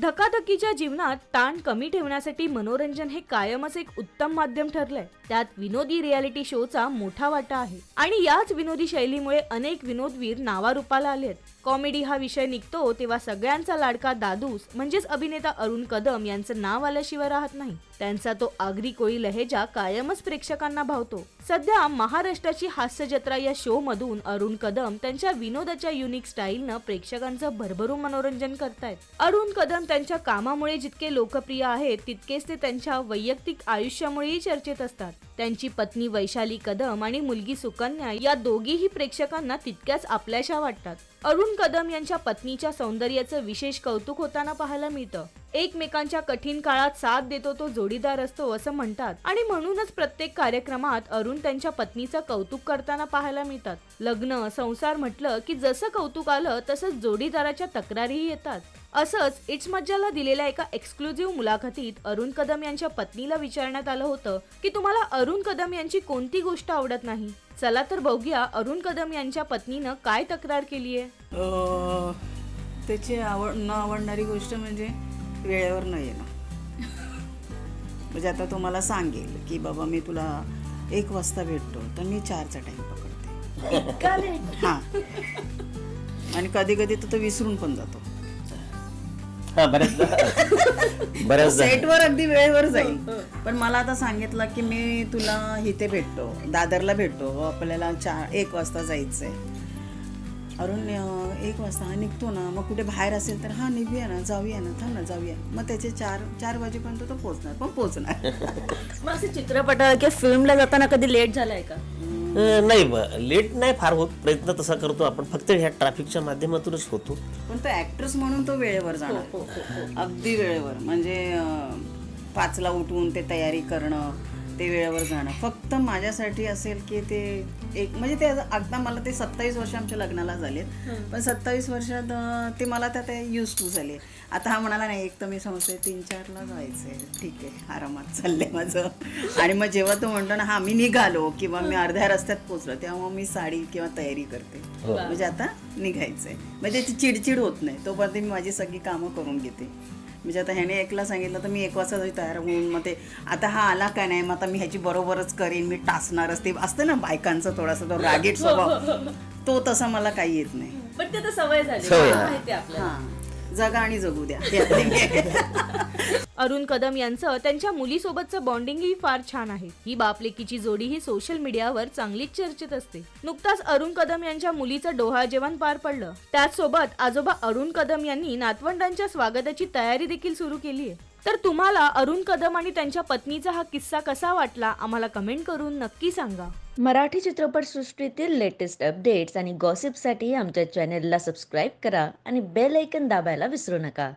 धकाधकीच्या जीवनात ताण कमी ठेवण्यासाठी मनोरंजन हे कायमच एक उत्तम माध्यम ठरलंय. त्यात विनोदी रियालिटी शोचा मोठा वाटा आहे. आणि याच विनोदी शैलीमुळे अनेक विनोदवीर नावारूपाला आले आहेत कॉमेडी हा विषय निघतो तेव्हा सगळ्यांचा लाडका दादूस म्हणजेच अभिनेता अरुण कदम यांचं नाव आल्याशिवाय राहत नाही. त्यांचा तो आगरी कोळी लहेजा कायमच प्रेक्षकांना भावतो. सध्या महाराष्ट्राची हास्य जत्रा या शो मधून अरुण कदम त्यांच्या विनोदाच्या युनिक स्टाईलनं प्रेक्षकांचं भरभरून मनोरंजन करतायत. अरुण कदम त्यांच्या कामामुळे जितके लोकप्रिय आहेत तितकेच ते त्यांच्या वैयक्तिक आयुष्यामुळेही चर्चेत असतात. त्यांची पत्नी वैशाली कदम आणि मुलगी सुकन्या या दोघीही प्रेक्षकांना तितक्याच आपल्याशा वाटतात. अरुण कदम यांच्या पत्नीच्या सौंदर्याचं विशेष कौतुक होताना पाहायला मिळतं. एकमेकांच्या कठीण काळात साथ देतो तो जोडीदार असतो असं म्हणतात. आणि म्हणूनच प्रत्येक कार्यक्रमात अरुण त्यांच्या पत्नीचं कौतुक करताना पाहायला मिळतात. लग्न संसार म्हटलं की जसं कौतुक आलं तसंच जोडीदाराच्या तक्रारीही येतात. असंच इट्स मज्जाला दिलेल्या एका एक्सक्लुझिव्ह मुलाखतीत अरुण कदम यांच्या पत्नीला विचारण्यात आलं होतं की तुम्हाला अरुण कदम यांची कोणती गोष्ट आवडत नाही? चला तर बघूया अरुण कदम यांच्या पत्नीनं काय तक्रार केली आहे त्याची आवड न आवडणारी गोष्ट म्हणजे वेळेवर न येणं. म्हणजे आता तो मला सांगेल की बाबा मी तुला एक वाजता भेटतो तर मी चारचा टाईम पकडते. हां. आणि कधी कधी तर तो विसरून पण जातो. हा सेटवर अगदी वेळेवर जाईल. पण मला आता सांगितलं की मी तुला इथे भेटतो दादरला भेटतो. आपल्याला चार एक वाजता जायचंय. अरुण एक वाजता हा निघतो ना मग कुठे बाहेर असेल तर हा निघूया ना जाऊया ना थांब ना जाऊया. मग त्याचे चार चार वाजेपर्यंत तो पोचणार पण पोचणार मग असं चित्रपटाला किंवा फिल्मला जाताना कधी लेट झालाय का? नाही लेट नाही फार होत. प्रयत्न तसा करतो आपण. फक्त ह्या ट्रॅफिकच्या माध्यमातूनच होतो. पण तो ऍक्ट्रेस म्हणून तो वेळेवर जाणार. अगदी वेळेवर. म्हणजे पाचला उठवून ते तयारी करणं ते वेळेवर जाणं. फक्त माझ्यासाठी असेल की ते एक म्हणजे ते आता मला ते सत्तावीस वर्ष आमच्या लग्नाला झालेत. पण सत्तावीस वर्षात ते मला त्या ते यूज टू झाले. आता हा म्हणाला नाही एक तर मी समजते तीन चारला जायचंय. ठीक आहे आरामात चाललंय माझं. आणि मग जेव्हा तो म्हणतो ना हा मी निघालो किंवा मी अर्ध्या रस्त्यात पोचलो तेव्हा मी साडी किंवा तयारी करते. म्हणजे आता निघायचंय. म्हणजे त्याची चिडचिड होत नाही. तोपर्यंत मी माझी सगळी कामं करून घेते. म्हणजे आता ह्याने एकला सांगितलं तर मी एक वाजता जरी तयार होऊन मग ते आता हा आला का नाही? मग आता मी ह्याची बरोबरच करीन मी टाचणारच. ते असतं ना बायकांचा थोडासा तो रागीट स्वभाव. तो तसा मला काही येत नाही. पण ते तर सवय झाली. सवय. माहिती आपल्याला. हा. जगा आणि जगू द्या. अरुण कदम यांचं त्यांच्या मुलीसोबतचं बॉन्डिंगही फार छान आहे. ही बापलेकीची जोडी ही सोशल मीडियावर चांगलीच चर्चेत असते. नुकताच अरुण कदम यांच्या मुलीचं डोहाळ जेवण पार पडलं. त्याचसोबत आजोबा अरुण कदम यांनी नातवंडांच्या स्वागताची तयारी देखील सुरू केली आहे तर तुम्हाला अरुण कदम आणि त्यांच्या पत्नीचा हा किस्सा कसा वाटला आम्हाला कमेंट करून नक्की सांगा. मराठी चित्रपटसृष्टीतील लेटेस्ट अपडेट्स आणि गॉसिपसाठी आमच्या चॅनेलला सबस्क्राईब करा आणि बेल ऐकन दाबायला विसरू नका.